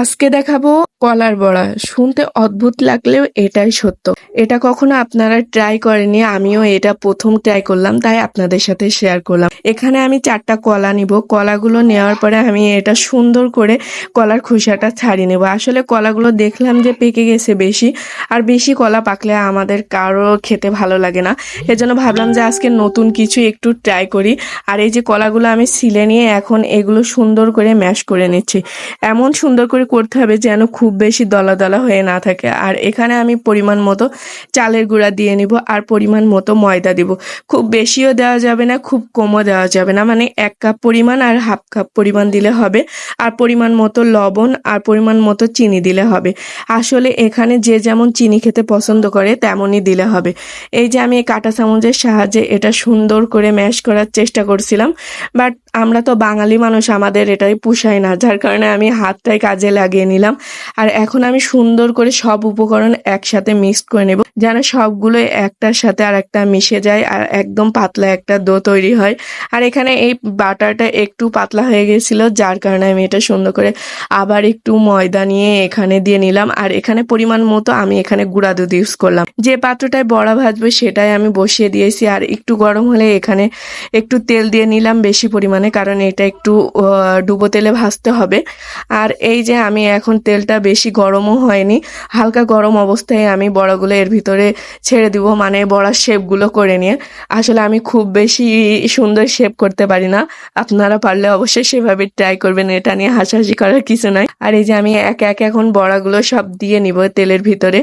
আজকে দেখাবো কলার বড়া। শুনতে অদ্ভুত লাগলেও এটাই সত্য। এটা কখনো আপনারা ট্রাই করেনি আমিও এটা প্রথম ট্রাই করলাম, তাই আপনাদের সাথে শেয়ার করলাম। এখানে আমি চারটা কলা নিব। কলাগুলো নেওয়ার পরে আমি এটা সুন্দর করে কলার খোসাটা ছাড়িয়ে নেব। আসলে কলাগুলো দেখলাম যে পেকে গেছে বেশি, আর বেশি কলা পাকলে আমাদের কারও খেতে ভালো লাগে না। এজন্য ভাবলাম যে আজকে নতুন কিছু একটু ট্রাই করি। আর এই যে কলাগুলো আমি সিলে নিয়ে এখন এগুলো সুন্দর করে ম্যাশ করে নিচ্ছি। এমন সুন্দর করে করতে হবে যেন খুব বেশি দলা দলা হয়ে না থাকে। আর এখানে আমি পরিমাণ মতো চালের গুঁড়া দিয়ে নিব আর পরিমাণ মতো ময়দা দিব। খুব বেশিও দেওয়া যাবে না, খুব কমও দেওয়া যাবে না। মানে এক কাপ পরিমাণ আর হাফ কাপ পরিমাণ দিলে হবে। আর পরিমাণ মতো লবণ আর পরিমাণ মতো চিনি দিলে হবে। আসলে এখানে যে যেমন চিনি খেতে পছন্দ করে, তেমনই দিলে হবে। এই যে আমি কাঁটা চামচের সাহায্যে এটা সুন্দর করে ম্যাশ করার চেষ্টা করছিলাম। বাট আমরা তো বাঙালি মানুষ, আমাদের এটাই পুষায় না। যার কারণে আমি হাতটাই কাজে লাগিয়ে নিলাম। আর এখন আমি সুন্দর করে সব উপকরণ একসাথে মিক্স করে নেব, যেন সবগুলো একটার সাথে আর একটা মিশে যায় আর একদম পাতলা একটা দো তৈরি হয়। আর এখানে এই বাটারটা একটু পাতলা হয়ে গেছিল, যার কারণে আমি এটা সুন্দর করে আবার একটু ময়দা নিয়ে এখানে দিয়ে নিলাম। আর এখানে পরিমাণ মতো আমি এখানে গুঁড়া দুধ ইউজ করলাম। যে পাত্রটায় বড়া ভাজবে সেটাই আমি বসিয়ে দিয়েছি। আর একটু গরম হলে এখানে একটু তেল দিয়ে নিলাম বেশি পরিমাণে, কারণ এটা একটু ডুবো তেলে ভাজতে হবে। আর এই যে আমি এখন তেলটা বেশি গরমও হয়নি। হালকা গরম অবস্থায় আমি বড়াগুলো এর ভিতরে ছেড়ে দিব মানে বড়ার শেপগুলো করে নিয়ে। আসলে আমি খুব বেশি সুন্দর শেপ করতে পারি না। আপনারা পারলে অবশ্যই সেভাবে ট্রাই করবেন, এটা নিয়ে হাসাহাসি করার কিছু নাই। আর এই যে আমি একে একে এখন বড়াগুলো সব দিয়ে নিব তেলের ভিতরে।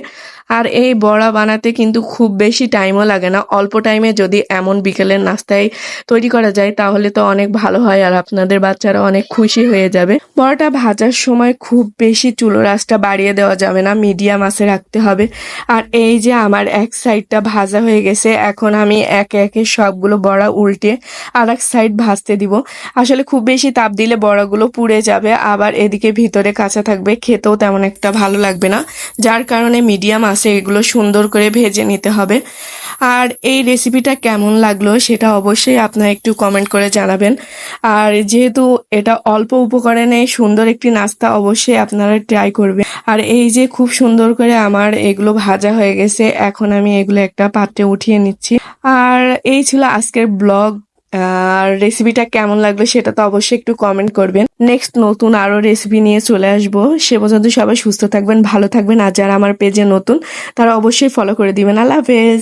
আর এই বড়া বানাতে কিন্তু খুব বেশি টাইমও লাগে না। অল্প টাইমে যদি এমন বিকেলের নাস্তায় তৈরি করা যায়, তাহলে তো অনেক ভালো হয় আর আপনাদের বাচ্চারা অনেক খুশি হয়ে যাবে। বড়াটা ভাজার সময় খুব বেশি চুলো রাসটা বাড়িয়ে দেওয়া যাবে না মিডিয়াম আঁচে রাখতে হবে। আর এই যে আমার এক সাইডটা ভাজা হয়ে গেছে, এখন আমি একে একে সবগুলো বড়া উল্টে আর এক সাইড ভাজতে দিব। আসলে খুব বেশি তাপ দিলে বড়াগুলো পুড়ে যাবে, আবার এদিকে ভিতরে কাঁচা থাকবে, খেতেও তেমন একটা ভালো লাগবে না। যার কারণে মিডিয়াম আছে, এগুলো সুন্দর করে ভেজে নিতে হবে। আর এই রেসিপিটা কেমন লাগল সেটা অবশ্যই আপনারা একটু কমেন্ট করে জানাবেন। আর যেহেতু এটা অল্প উপকরণে সুন্দর একটি নাস্তা অবশ্যই আপনারা ট্রাই করবেন। আর এই যে খুব সুন্দর করে আমার এগুলো ভাজা হয়ে গেছে, এখন আমি এগুলো একটা পাত্রে উঠিয়ে নিচ্ছি। আর এই ছিল আজকের ব্লগ আর রেসিপিটা কেমন লাগল সেটা তো অবশ্যই একটু কমেন্ট করবেন। নেক্সট নতুন আরও রেসিপি নিয়ে চলে আসব। সে পর্যন্ত সবাই সুস্থ থাকবেন, ভালো থাকবেন। আর যারা আমার পেজে নতুন, তারা অবশ্যই ফলো করে দিবেন। আল্লাহ হাফেজ।